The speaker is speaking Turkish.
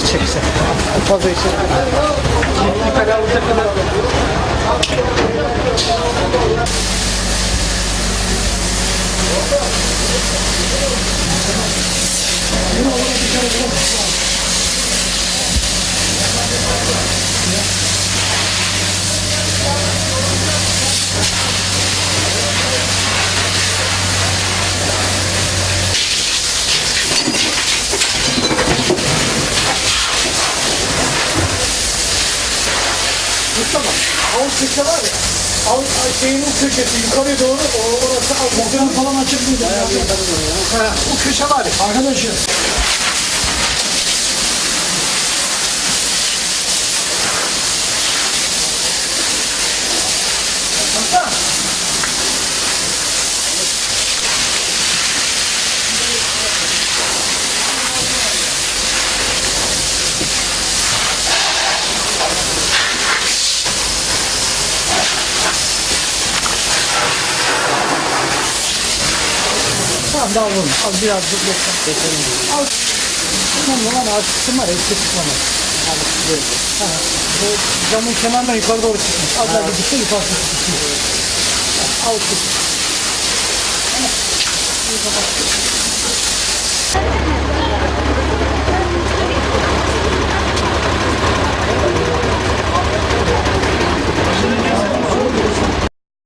Pode fazer isso. E pegar. Mustafa, avut köşe var ya. Avut şeyinin köşesi yukarı doğru o, orası avut. Motoru falan açık mıydı? Ha, bu köşe var ya. Arkadaşlar. Tamam daha vurma. Az biraz dur. Al. Tamam lan az kısım var. Eski kısım var. Abi böyle. Ha, bu camın kenarından yukarı doğru çıkmış. Az daha gidişte yukarı çıkmış. Al kısım.